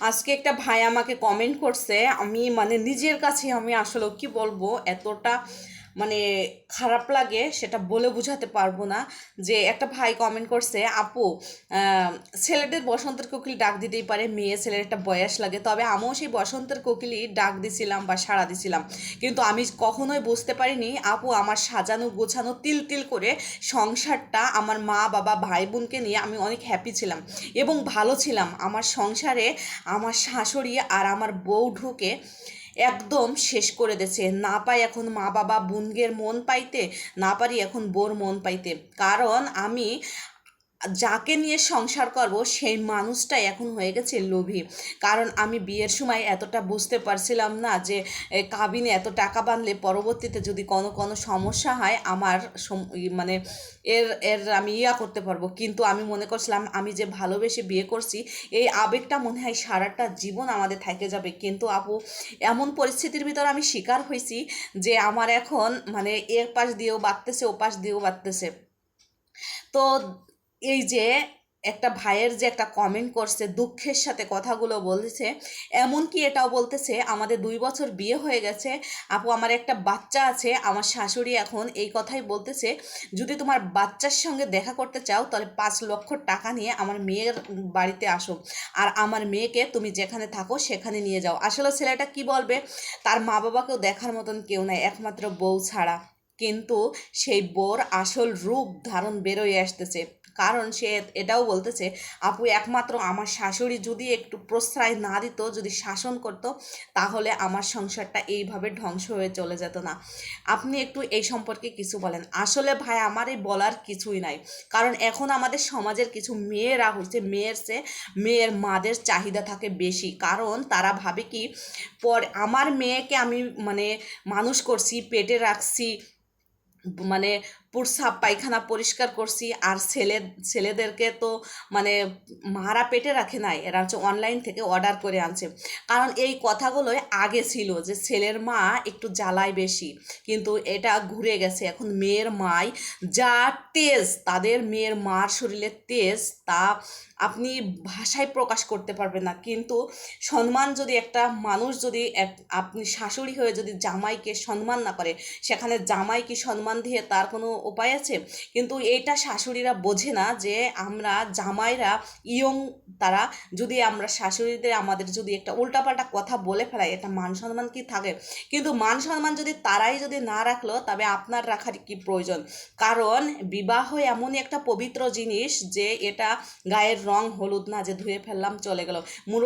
আজকে একটা ভাই আমাকে কমেন্ট করছে, আমি মানে নিজের কাছে আমি আসলে কি বলব, এতটা মানে খারাপ লাগে সেটা বলে বোঝাতে পারব না। যে একটা ভাই কমেন্ট করছে, আপু ছেলেদের বসন্তের কোকিল ডাক দিতেই পারে, মেয়ে ছেলের একটা বয়স লাগে। তবে আমিও সেই বসন্তের কোকিলই ডাক দিছিলাম বা সাড়া দিছিলাম। কিন্তু আমি কখনোই বুঝতে পারিনি, আপু, আমার সাজানো গোছানো তিল তিল করে সংসারটা আমার মা, বাবা, ভাই বোনকে নিয়ে আমি অনেক হ্যাপি ছিলাম। এবং ভালো ছিলাম। আমার সংসারে আমার শাশুড়ি আর আমার বউ ঢুকে একদম শেষ করে দিয়েছে। না পাই এখন মা বাবা বোনগের মন পাইতে, না পারি এখন বোর মন পাইতে। কারণ আমি যাকে নিয়ে সংসার করব, সেই মানুষটাই এখন হয়ে গেছে লোভী। কারণ আমি বিয়ের সময় এতটা বুঝতে পারছিলাম না যে কাবিনে এত টাকা বাঁধলে পরবর্তীতে যদি কোনো কোনো সমস্যা হয়, আমার মানে এর এর আমি ইয়া করতে পারব। কিন্তু আমি মনে করছিলাম, আমি যে ভালোবেসে বিয়ে করছি, এই আবেগটা মনে হয় সারাটা জীবন আমাদের থেকে যাবে। কিন্তু আপু, এমন পরিস্থিতির ভিতর আমি শিকার হয়েছি যে, আমার এখন মানে এর পাশ দিয়েও বাড়তেছে ও পাশ দিয়েও বাড়তেছে তো এই যে একটা ভাইয়ের যে একটা কমেন্ট করছে, দুঃখের সাথে কথাগুলো বলতেছে এমনকি এটাও বলতেছে, আমাদের দুই বছর বিয়ে হয়ে গেছে, আপু আমার একটা বাচ্চা আছে, আমার শাশুড়ি এখন এই কথাই বলতেছে, যদি তোমার বাচ্চার সঙ্গে দেখা করতে চাও, তাহলে পাঁচ লক্ষ টাকা নিয়ে আমার মেয়ের বাড়িতে আসো, আর আমার মেয়েকে তুমি যেখানে থাকো সেখানে নিয়ে যাও। আসলে ছেলেটা কি বলবে? তার মা বাবাকেও দেখার মতন কেউ নাই, একমাত্র বউ ছাড়া। কিন্তু সেই বোর আসল রূপ ধারণ বেরোয় আসতেছে। কারণ সে এটাও বলতেছে, আপু, একমাত্র আমার শাশুড়ি যদি একটু প্রশ্রয় না দিত, যদি শাসন করত, তাহলে আমার সংসারটা এইভাবে ধ্বংস হয়ে চলে যেত না। আপনি একটু এই সম্পর্কে কিছু বলেন। আসলে ভাই, আমার এই বলার কিছুই নাই। কারণ এখন আমাদের সমাজের কিছু মেয়েরা হচ্ছে, মেয়ের চেয়ে মেয়ের মাদের চাহিদা থাকে বেশি। কারণ তারা ভাবে কি, পর আমার মেয়েকে আমি মানে মানুষ করছি, পেটে রাখছি মানে প্রসাব পায়খানা পরিষ্কার করছি, আর ছেলে, ছেলেদেরকে তো মানে মারা পেটে রাখে নাই, এরা হচ্ছে অনলাইন থেকে অর্ডার করে আনছে। কারণ এই কথাগুলোই আগে ছিল যে ছেলের মা একটু জ্বালায় বেশি, কিন্তু এটা ঘুরে গেছে। এখন মেয়ের মাই যা তেজ, তাদের মেয়ের মার শরীরের তেজ, তা আপনি ভাষায় প্রকাশ করতে পারবেন না। কিন্তু সম্মান যদি একটা মানুষ যদি আপনি শাশুড়ি হয়ে যদি জামাইকে সম্মান না করে, সেখানে জামাই কি সম্মান দিয়ে তার কোনো উপায় আছে। কিন্তু এটা শাশুড়িরা বোঝে না যে আমরা জামাইরা ইয়ং তারা যদি আমরা শাশুড়িদের আমাদের যদি একটা উল্টাপাল্টা কথা বলে ফেলাই, এটা মান সম্মান কি থাকে? কিন্তু মান সম্মান যদি তারাই যদি না রাখল, তবে আপনার রাখার কি প্রয়োজন? কারণ বিবাহ এমনই একটা পবিত্র জিনিস যে এটা গায়ের রং হলুদ না যে ধুয়ে ফেললাম চলে গেল। মুরব্বী